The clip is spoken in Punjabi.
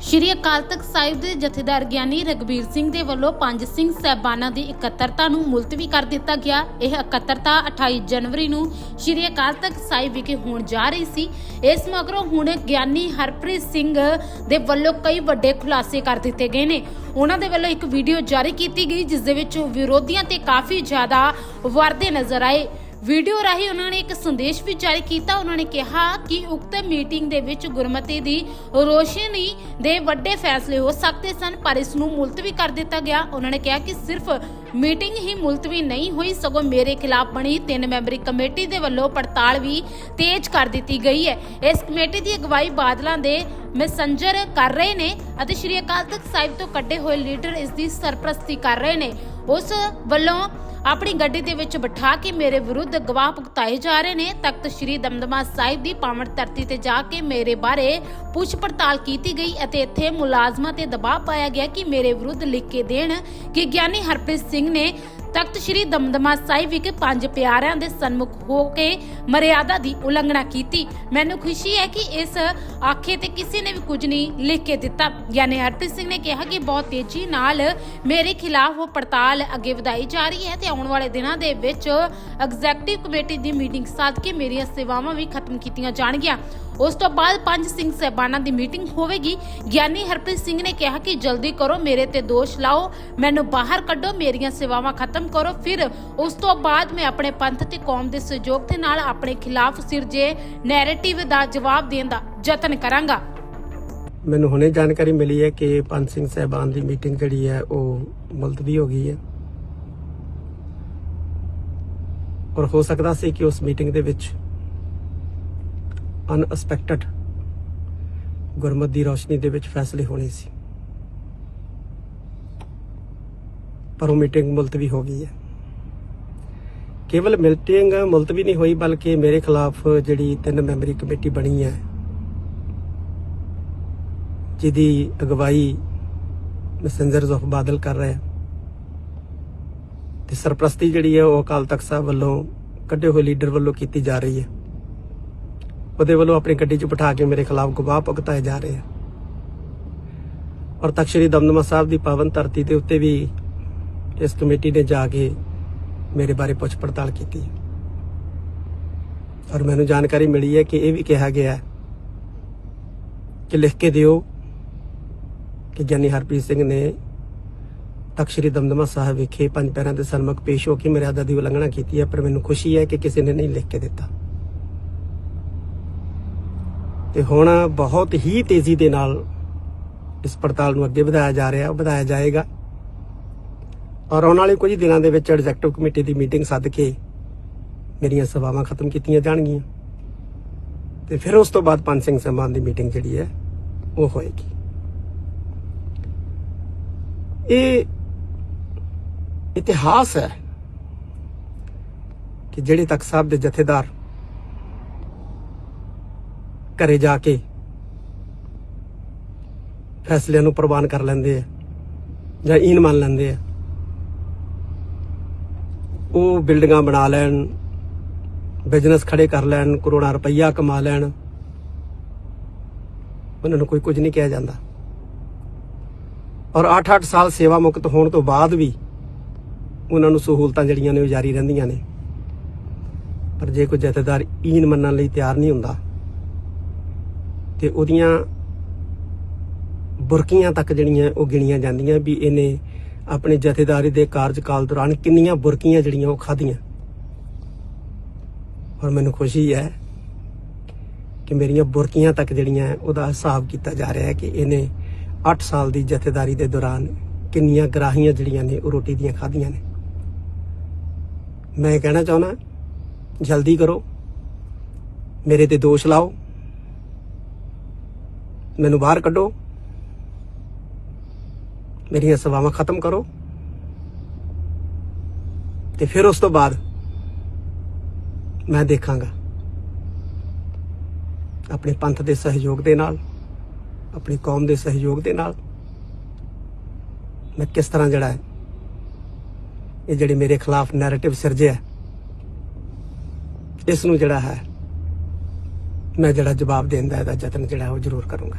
ਸ਼੍ਰੀ ਅਕਾਲ ਤਖਤ ਸਾਹਿਬ ਦੇ ਜਥੇਦਾਰ ਗਿਆਨੀ ਰਗਬੀਰ ਸਿੰਘ ਦੇ ਵੱਲੋਂ ਪੰਜ ਸਿੰਘ ਸਹਿਬਾਨਾਂ ਦੀ ਇਕੱਤਰਤਾ ਨੂੰ ਮੁਲਤਵੀ ਕਰ ਦਿੱਤਾ ਗਿਆ। ਇਹ ਇਕੱਤਰਤਾ 28 ਜਨਵਰੀ ਨੂੰ ਸ਼੍ਰੀ ਅਕਾਲ ਤਖਤ ਸਾਹਿਬ ਵਿਖੇ ਹੋਣ ਜਾ ਰਹੀ ਸੀ। ਇਸ ਮਗਰੋਂ ਹੁਣ ਗਿਆਨੀ ਹਰਪ੍ਰੀਤ ਸਿੰਘ ਦੇ ਵੱਲੋਂ ਕਈ ਵੱਡੇ ਖੁਲਾਸੇ ਕਰ ਦਿੱਤੇ ਗਏ ਨੇ। ਉਹਨਾਂ ਦੇ ਵੱਲੋਂ ਇੱਕ ਵੀਡੀਓ ਜਾਰੀ ਕੀਤੀ ਗਈ, ਜਿਸ ਦੇ ਵਿੱਚ ਵਿਰੋਧੀਆਂ ਤੇ ਕਾਫੀ ਜ਼ਿਆਦਾ ਵਰਦੇ ਨਜ਼ਰ ਆਏ। ਵੀਡੀਓ ਰਾਹੀਂ ਉਹਨਾਂ ਨੇ ਇੱਕ ਸੰਦੇਸ਼ ਵੀ ਜਾਰੀ ਕੀਤਾ। ਉਹਨਾਂ ਨੇ ਕਿਹਾ ਕਿ ਉਕਤ ਮੀਟਿੰਗ ਦੇ ਵਿੱਚ ਗੁਰਮਤੀ ਦੀ ਰੋਸ਼ਨੀ ਦੇ ਵੱਡੇ ਫੈਸਲੇ ਹੋ ਸਕਦੇ ਸਨ, ਪਰ ਇਸ ਨੂੰ ਮੁਲਤਵੀ ਕਰ ਦਿੱਤਾ ਗਿਆ। ਉਹਨਾਂ ਨੇ ਕਿਹਾ ਕਿ ਸਿਰਫ ਮੀਟਿੰਗ ਹੀ ਮੁਲਤਵੀ ਨਹੀਂ ਹੋਈ, ਸਗੋਂ ਮੇਰੇ ਖਿਲਾਫ ਬਣੀ ਤਿੰਨ ਮੈਂਬਰੀ ਕਮੇਟੀ ਦੇ ਵੱਲੋਂ ਪੜਤਾਲ ਵੀ ਤੇਜ਼ ਕਰ ਦਿੱਤੀ ਗਈ ਹੈ। ਇਸ ਕਮੇਟੀ ਦੀ ਅਗਵਾਈ ਬਾਦਲਾਂ ਦੇ ਮੈਸੰਜਰ ਕਰ ਰਹੇ ਨੇ ਅਤੇ ਸ਼੍ਰੀ ਅਕਾਲ ਤਖਤ ਸਾਹਿਬ ਤੋਂ ਕੱਢੇ ਹੋਏ ਲੀਡਰ ਇਸ ਦੀ ਸਰਪ੍ਰਸਤੀ ਕਰ ਰਹੇ ਨੇ। ਉਸ ਵੱਲੋਂ ਆਪਣੀ ਗੱਡੀ ਦੇ ਵਿੱਚ ਬਿਠਾ ਕੇ ਮੇਰੇ ਵਿਰੁੱਧ ਗਵਾਹ ਭੁਗਤਾਏ ਜਾ ਰਹੇ ਨੇ। ਤਖਤ ਸ੍ਰੀ ਦਮਦਮਾ ਸਾਹਿਬ ਦੀ ਪਾਵਨ ਧਰਤੀ ਤੇ ਜਾ ਕੇ ਮੇਰੇ ਬਾਰੇ ਪੁੱਛ ਪੜਤਾਲ ਕੀਤੀ ਗਈ ਅਤੇ ਇੱਥੇ ਮੁਲਾਜ਼ਮਾਂ ਤੇ ਦਬਾਅ ਪਾਇਆ ਗਿਆ ਕਿ ਮੇਰੇ ਵਿਰੁੱਧ ਲਿਖ ਕੇ ਦੇਣ ਕਿ ਗਿਆਨੀ ਹਰਪ੍ਰੀਤ ਸਿੰਘ ਨੇ ਤਖਤ ਸ੍ਰੀ ਦਮਦਮਾ ਸਾਹਿਬ ਵਿਖੇ ਪੰਜ ਪਿਆਰਿਆਂ ਦੇ ਸਨਮੁਖ ਹੋ ਕੇ ਮਰਿਆਦਾ ਦੀ ਉਲੰਘਣਾ ਕੀਤੀ। ਮੈਨੂੰ ਖੁਸ਼ੀ ਹੈ ਕਿ ਇਸ ਆਖੇ ਤੇ ਕਿਸੇ ਨੇ ਵੀ ਕੁਝ ਨਹੀਂ ਲਿਖ ਕੇ ਦਿੱਤਾ। ਗਿਆਨੀ ਹਰਪ੍ਰੀਤ ਸਿੰਘ ਨੇ ਕਿਹਾ ਕਿ ਬਹੁਤ ਤੇਜ਼ੀ ਨਾਲ ਮੇਰੇ ਖਿਲਾਫ ਉਹ ਪੜਤਾਲ ਅੱਗੇ ਵਧਾਈ ਜਾ ਰਹੀ ਹੈ ਤੇ ਆਉਣ ਵਾਲੇ ਦਿਨਾਂ ਦੇ ਵਿੱਚ ਐਗਜ਼ੈਕਟਿਵ ਕਮੇਟੀ ਦੀ ਮੀਟਿੰਗ ਸਾਧ ਕੇ ਮੇਰੀਆਂ ਸੇਵਾਵਾਂ ਵੀ ਖਤਮ ਕੀਤੀਆਂ ਜਾਣਗੀਆਂ। ਉਸ ਤੋਂ ਬਾਅਦ ਪੰਜ ਸਿੰਘ ਸਹਿਬਾਨਾਂ ਦੀ ਮੀਟਿੰਗ ਹੋਵੇਗੀ। ਗਿਆਨੀ ਹਰਪ੍ਰੀਤ ਸਿੰਘ ਨੇ ਕਿਹਾ ਕਿ ਜਲਦੀ ਕਰੋ, ਮੇਰੇ ਤੇ ਦੋਸ਼ ਲਾਓ, ਮੈਨੂੰ ਬਾਹਰ ਕੱਢੋ, ਮੇਰੀਆਂ ਸੇਵਾਵਾਂ ਖਤਮ ਕਰੋ। ਫਿਰ ਉਸ ਤੋਂ ਬਾਅਦ ਮੈਂ ਆਪਣੇ ਪੰਥ ਤੇ ਕੌਮ ਦੇ ਸਹਿਯੋਗ ਦੇ ਨਾਲ ਆਪਣੇ ਖਿਲਾਫ ਸਿਰਜੇ ਨੈਰੇਟਿਵ ਦਾ ਜਵਾਬ ਦੇਣ ਦਾ ਯਤਨ ਕਰਾਂਗਾ। ਮੈਨੂੰ ਹੁਣੇ ਜਾਣਕਾਰੀ ਮਿਲੀ ਹੈ ਕਿ ਪੰਜ ਸਿੰਘ ਸਹਿਬਾਨ ਦੀ ਮੀਟਿੰਗ ਜਿਹੜੀ ਹੈ, ਉਹ ਮੁਲਤਵੀ ਹੋ ਗਈ ਹੈ। ਔਰ ਹੋ ਸਕਦਾ ਸੀ ਕਿ ਉਸ ਮੀਟਿੰਗ ਦੇ ਵਿੱਚ ਅਨਐਕਸਪੈਕਟਡ ਗੁਰਮਤ ਦੀ ਰੋਸ਼ਨੀ ਦੇ ਵਿੱਚ ਫੈਸਲੇ ਹੋਣੇ ਸੀ। ਪਰ ਉਹ ਮੀਟਿੰਗ ਮੁਲਤਵੀ ਹੋ ਗਈ ਹੈ। ਕੇਵਲ ਮੀਟਿੰਗ ਮੁਲਤਵੀ ਨਹੀਂ ਹੋਈ, ਬਲਕਿ ਮੇਰੇ ਖਿਲਾਫ ਜਿਹੜੀ ਤਿੰਨ ਮੈਂਬਰੀ ਕਮੇਟੀ ਬਣੀ ਹੈ, ਜਿਹਦੀ ਅਗਵਾਈ ਮੈਸੇਂਜਰਸ ਆਫ ਬਾਦਲ ਕਰ ਰਹੇ ਤੇ ਸਰਪ੍ਰਸਤੀ ਜਿਹੜੀ ਹੈ, ਉਹ ਅਕਾਲ ਤਖਤ ਸਾਹਿਬ ਵੱਲੋਂ ਕੱਢੇ ਹੋਏ ਲੀਡਰ ਵੱਲੋਂ ਕੀਤੀ ਜਾ ਰਹੀ ਹੈ। ਉਹਦੇ ਵੱਲੋਂ ਆਪਣੀ ਗੱਡੀ 'ਚ ਬਿਠਾ ਕੇ ਮੇਰੇ ਖਿਲਾਫ ਗਵਾਹ ਭੁਗਤਾਏ ਜਾ ਰਹੇ ਆ ਔਰ ਤਖਤ ਸ੍ਰੀ ਦਮਦਮਾ ਸਾਹਿਬ ਦੀ ਪਾਵਨ ਧਰਤੀ ਦੇ ਉੱਤੇ ਵੀ ਇਸ ਕਮੇਟੀ ਨੇ ਜਾ ਕੇ ਮੇਰੇ ਬਾਰੇ ਪੁੱਛ ਪੜਤਾਲ ਕੀਤੀ। ਔਰ ਮੈਨੂੰ ਜਾਣਕਾਰੀ ਮਿਲੀ ਹੈ ਕਿ ਇਹ ਵੀ ਕਿਹਾ ਗਿਆ ਹੈ ਕਿ ਲਿਖ ਕੇ ਦਿਓ ਕਿ ਗਿਆਨੀ ਹਰਪ੍ਰੀਤ ਸਿੰਘ ਨੇ ਤਖ਼ਤ ਸ੍ਰੀ ਦਮਦਮਾ ਸਾਹਿਬ ਵਿਖੇ ਪੰਜ ਪੈਰਾਂ ਦੇ ਸਨਮੁਖ ਪੇਸ਼ ਹੋ ਕੇ ਮਰਿਆਦਾ ਦੀ ਉਲੰਘਣਾ ਕੀਤੀ ਹੈ, ਪਰ ਮੈਨੂੰ ਖੁਸ਼ੀ ਹੈ ਕਿ ਕਿਸੇ ਨੇ ਨਹੀਂ ਲਿਖ ਕੇ ਦਿੱਤਾ। ਤੇ ਹੁਣ ਬਹੁਤ ਹੀ ਤੇਜ਼ੀ ਦੇ ਨਾਲ ਇਸ ਪੜਤਾਲ ਨੂੰ ਅੱਗੇ ਵਧਾਇਆ ਜਾ ਰਿਹਾ, ਵਧਾਇਆ ਜਾਏਗਾ। ਔਰ ਆਉਣ ਵਾਲੇ ਕੁਝ ਦਿਨਾਂ ਦੇ ਵਿੱਚ ਐਗਜ਼ੈਕਟਿਵ ਕਮੇਟੀ ਦੀ ਮੀਟਿੰਗ ਸੱਦ ਕੇ ਮੇਰੀਆਂ ਸੇਵਾਵਾਂ ਖਤਮ ਕੀਤੀਆਂ ਜਾਣਗੀਆਂ। ਤੇ ਫਿਰ ਉਸ ਤੋਂ ਬਾਅਦ ਪੰਜ ਸਿੰਘ ਸਮਾਨ ਦੀ ਮੀਟਿੰਗ ਜਿਹੜੀ ਹੈ, ਉਹ ਹੋਏਗੀ। ਇਹ ਇਤਿਹਾਸ ਹੈ ਕਿ ਜਿਹੜੇ ਤਖਤ ਸਾਹਿਬ ਦੇ ਜਥੇਦਾਰ ਘਰੇ ਜਾ ਕੇ ਫੈਸਲਿਆਂ ਨੂੰ ਪ੍ਰਵਾਨ ਕਰ ਲੈਂਦੇ ਆ ਜਾਂ ਈਨ ਮੰਨ ਲੈਂਦੇ ਆ ਉਹ ਬਿਲਡਿੰਗਾਂ ਬਣਾ ਲੈਣ ਬਿਜ਼ਨਸ ਖੜੇ ਕਰ ਲੈਣ, ਕਰੋੜਾਂ ਰੁਪਈਆ ਕਮਾ ਲੈਣ। ਉਹਨਾਂ ਨੂੰ ਕੋਈ ਕੁਝ ਨਹੀਂ ਕਿਹਾ ਜਾਂਦਾ। ਔਰ 8-8 ਸਾਲ ਸੇਵਾ ਮੁਕਤ ਹੋਣ ਤੋਂ ਬਾਅਦ ਵੀ ਉਹਨਾਂ ਨੂੰ ਸਹੂਲਤਾਂ ਜਿਹੜੀਆਂ ਨੇ ਉਹ ਜਾਰੀ ਰਹਿੰਦੀਆਂ ਨੇ। ਪਰ ਜੇ ਕੋਈ ਜਥੇਦਾਰ ਈਨ ਮੰਨਣ ਲਈ ਤਿਆਰ ਨਹੀਂ ਹੁੰਦਾ, ਤੇ ਉਹਦੀਆਂ ਬੁਰਕੀਆਂ ਤੱਕ ਜਿਹੜੀਆਂ ਉਹ ਗਿਣੀਆਂ ਜਾਂਦੀਆਂ ਵੀ ਇਹਨੇ ਆਪਣੇ ਜਥੇਦਾਰੀ ਦੇ ਕਾਰਜਕਾਲ ਦੌਰਾਨ ਕਿੰਨੀਆਂ ਬੁਰਕੀਆਂ ਜਿਹੜੀਆਂ ਉਹ ਖਾਧੀਆਂ। ਔਰ ਮੈਨੂੰ ਖੁਸ਼ੀ ਹੈ ਕਿ ਮੇਰੀਆਂ ਬੁਰਕੀਆਂ ਤੱਕ ਜਿਹੜੀਆਂ ਉਹਦਾ ਹਿਸਾਬ ਕੀਤਾ ਜਾ ਰਿਹਾ ਹੈ ਕਿ ਇਹਨੇ 8 ਸਾਲ ਦੀ ਜਥੇਦਾਰੀ ਦੇ ਦੌਰਾਨ ਕਿੰਨੀਆਂ ਗਰਾਹੀਆਂ ਜਿਹੜੀਆਂ ਨੇ, ਉਹ ਰੋਟੀ ਦੀਆਂ ਖਾਧੀਆਂ ਨੇ। ਮੈਂ ਇਹ ਕਹਿਣਾ ਚਾਹੁੰਦਾ, ਜਲਦੀ ਕਰੋ। ਮੇਰੇ ਤੇ ਦੋਸ਼ ਲਾਓ। ਮੈਨੂੰ ਬਾਹਰ ਕੱਢੋ। ਮੇਰੀਆਂ ਸੇਵਾਵਾਂ ਖਤਮ ਕਰੋ। ਤੇ ਫਿਰ ਉਸ ਤੋਂ ਬਾਅਦ ਮੈਂ ਦੇਖਾਂਗਾ ਆਪਣੇ ਪੰਥ ਦੇ ਸਹਿਯੋਗ ਦੇ ਨਾਲ, ਆਪਣੀ ਕੌਮ ਦੇ ਸਹਿਯੋਗ ਦੇ ਨਾਲ ਮੈਂ ਕਿਸ ਤਰ੍ਹਾਂ ਜਿਹੜਾ ਹੈ, ਇਹ ਜਿਹੜੇ ਮੇਰੇ ਖਿਲਾਫ ਨੈਰੇਟਿਵ ਸਿਰਜਿਆ ਇਸ ਨੂੰ ਜਿਹੜਾ ਹੈ, ਮੈਂ ਜਿਹੜਾ ਜਵਾਬ ਦੇਣ ਦਾ ਇਹਦਾ ਯਤਨ ਜਿਹੜਾ ਉਹ ਜ਼ਰੂਰ ਕਰੂੰਗਾ।